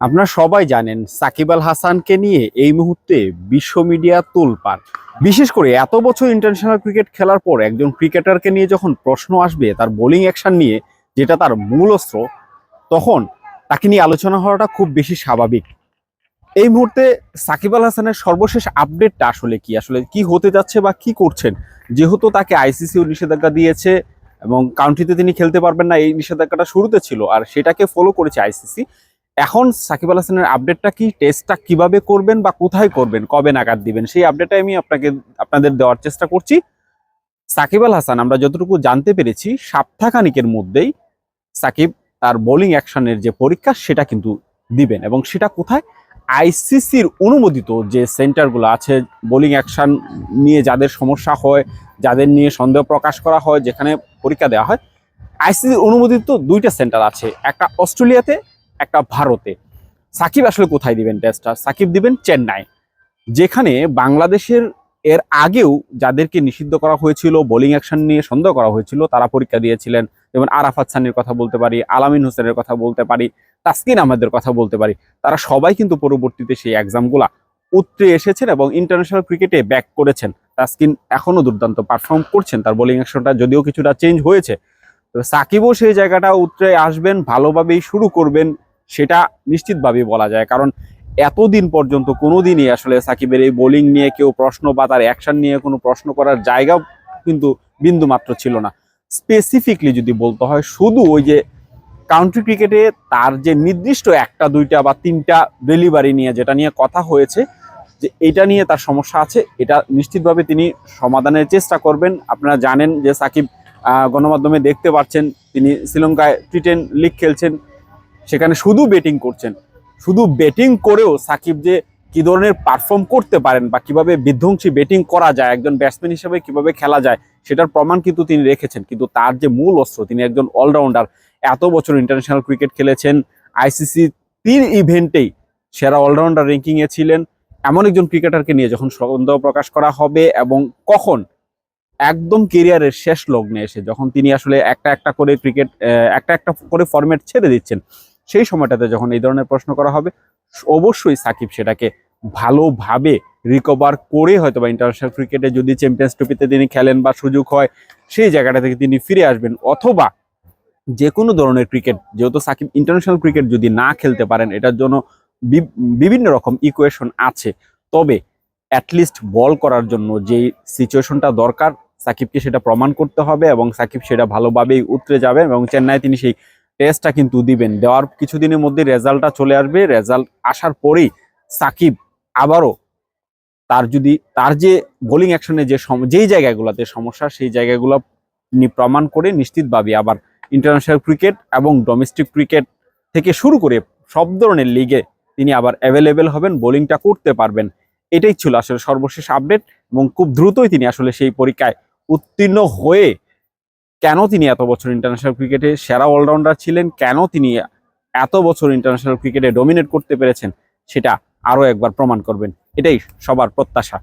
আপনারা সবাই জানেন সাকিব আল হাসানকে নিয়ে এই মুহূর্তে বিশ্ব মিডিয়া তোলপাড়। বিশেষ করে এত বছর ইন্টারন্যাশনাল ক্রিকেট খেলার পর একজন ক্রিকেটারকে নিয়ে যখন প্রশ্ন আসবে, তার বোলিং অ্যাকশন নিয়ে যেটা তার মূল অস্ত্র, তখন তাকে নিয়ে আলোচনা হওয়াটা খুব বেশি স্বাভাবিক। এই মুহূর্তে সাকিব আল হাসানের সর্বশেষ আপডেটটা আসলে কি? আসলে কি হতে যাচ্ছে বা কি করছেন? যেহেতু তাকে আইসিসিও নিষেধাজ্ঞা দিয়েছে এবং কাউন্ট্রিতে তিনি খেলতে পারবেন না, এই নিষেধাজ্ঞাটা শুরুতে ছিল, আর সেটাকে ফলো করেছে আইসিসি এখন সাকিব আল হাসানের আপডেটটা কি? টেস্টটা কীভাবে করবেন বা কোথায় করবেন? কবে নাগাদ দিবেন? সেই আপডেটটা আমি আপনাকে, আপনাদের দেওয়ার চেষ্টা করছি। সাকিব আল হাসান, আমরা যতটুকু জানতে পেরেছি, সপ্তাহখানিকের মধ্যেই সাকিব তার বোলিং অ্যাকশনের যে পরীক্ষা, সেটা কিন্তু দিবেন। এবং সেটা কোথায়? আইসিসির অনুমোদিত যে সেন্টারগুলো আছে বোলিং অ্যাকশন নিয়ে যাদের সমস্যা হয়, যাদের নিয়ে সন্দেহ প্রকাশ করা হয়, যেখানে পরীক্ষা দেওয়া হয় আইসিসির অনুমোদিত দুইটা সেন্টার আছে। একটা অস্ট্রেলিয়াতে একটা ভারতে। সাকিব আসলে কোথায় দিবেন টেস্টটা সাকিব দিবেন চেন্নাই। যেখানে বাংলাদেশের এর আগেও যাদেরকে নিষিদ্ধ করা হয়েছিল বোলিং অ্যাকশন নিয়ে সন্দেহ করা হয়েছিল, তারা পরীক্ষা দিয়েছিলেন। যেমন আরাফাত সানির কথা বলতে পারি, আলামিন হোসেনের কথা বলতে পারি, তাসকিন আহমেদের কথা বলতে পারি। তারা সবাই কিন্তু পরবর্তীতে সেই এক্সামগুলা উতরে এসেছেন এবং ইন্টারন্যাশনাল ক্রিকেটে ব্যাক করেছেন। তাসকিন এখনও দুর্দান্ত পারফর্ম করছেন, তার বোলিং অ্যাকশনটা যদিও কিছুটা চেঞ্জ হয়েছে। তবে সাকিবও সেই জায়গাটা উতরে আসবেন, ভালোভাবেই শুরু করবেন। সেটা নিশ্চিতভাবে বলা যায়। কারণ এতদিন পর্যন্ত কোনোদিনই আসলে সাকিবের এই বোলিং নিয়ে কেউ প্রশ্ন বা তার অ্যাকশন নিয়ে কোনো প্রশ্ন করার জায়গা কিন্তু বিন্দু মাত্র ছিল না। স্পেসিফিকলি যদি বলতে হয়, শুধু ওই যে কাউন্ট্রি ক্রিকেটে তার যে নির্দিষ্ট একটা, দুইটা বা তিনটা ডেলিভারি নিয়ে যেটা নিয়ে কথা হয়েছে, যে এটা নিয়ে তার সমস্যা আছে, এটা নিশ্চিতভাবে তিনি সমাধানের চেষ্টা করবেন। আপনারা জানেন যে সাকিব গণমাধ্যমে দেখতে পাচ্ছেন, তিনি শ্রীলঙ্কায় টি টেন লিগ খেলছেন। সেখানে শুধু ব্যাটিং করছেন। শুধু ব্যাটিং করেও সাকিব যে কি ধরনের পারফর্ম করতে পারেন বা কীভাবে বিধ্বংসী ব্যাটিং করা যায়, একজন ব্যাটসম্যান হিসেবে কীভাবে খেলা যায়, সেটার প্রমাণ কিন্তু তিনি রেখেছেন। কিন্তু তার যে মূল অস্ত্র, তিনি একজন অলরাউন্ডার এত বছর ইন্টারন্যাশনাল ক্রিকেট খেলেছেন আইসিসি তিন ইভেন্টেই সেরা অলরাউন্ডার র্যাঙ্কিং এ ছিলেন। এমন একজন ক্রিকেটারকে নিয়ে যখন সন্দেহ প্রকাশ করা হবে এবং কখন? একদম কেরিয়ারের শেষ লগ্নে এসে, যখন তিনি আসলে একটা একটা করে ক্রিকেট একটা একটা করে ফরম্যাট ছেড়ে দিচ্ছেন সেই সময়টাতে যখন এই ধরনের প্রশ্ন করা হবে, অবশ্যই সাকিব সেটাকে ভালোভাবে রিকভার করে হয়তো বা ইন্টারন্যাশনাল ক্রিকেটে যদি চ্যাম্পিয়ন্স ট্রফিতে তিনি খেলেন বা সুযোগ হয়, সেই জায়গাটা থেকে তিনি ফিরে আসবেন। অথবা যে কোনো ধরনের ক্রিকেট যেহেতু সাকিব ইন্টারন্যাশনাল ক্রিকেট যদি না খেলতে পারেন, এটার জন্য বিভিন্ন রকম ইকুয়েশন আছে। তবে অ্যাটলিস্ট বল করার জন্য যেই সিচুয়েশনটা দরকার, সাকিবকে সেটা প্রমাণ করতে হবে এবং সাকিব সেটা ভালোভাবেই উতরে যাবে এবং চেন্নাই তিনি সেই টেস্টটা কিন্তু দিবেন। দেওয়ার কিছুদিনের মধ্যে রেজাল্টটা চলে আসবে। রেজাল্ট আসার পরেই সাকিব আবারও তার যদি, তার যে বোলিং অ্যাকশনে যে যেই জায়গাগুলোতে সমস্যা, সেই জায়গাগুলো প্রমাণ করে নিশ্চিতভাবে আবার ইন্টারন্যাশনাল ক্রিকেট এবং ডোমেস্টিক ক্রিকেট থেকে শুরু করে সব ধরনের লিগে তিনি আবার অ্যাভেলেবেল হবেন বোলিংটা করতে পারবেন। এটাই ছিল আসলে সর্বশেষ আপডেট এবং খুব দ্রুতই তিনি আসলে সেই পরীক্ষায় উত্তীর্ণ হয়ে কেন তিনি এত বছর ইন্টারন্যাশনাল ক্রিকেটে সেরা অলরাউন্ডার ছিলেন? কেন তিনি এত বছর ইন্টারন্যাশনাল ক্রিকেটে ডমিনেট করতে পেরেছেন? সেটা আরও একবার প্রমাণ করবেন। এটাই সবার প্রত্যাশা।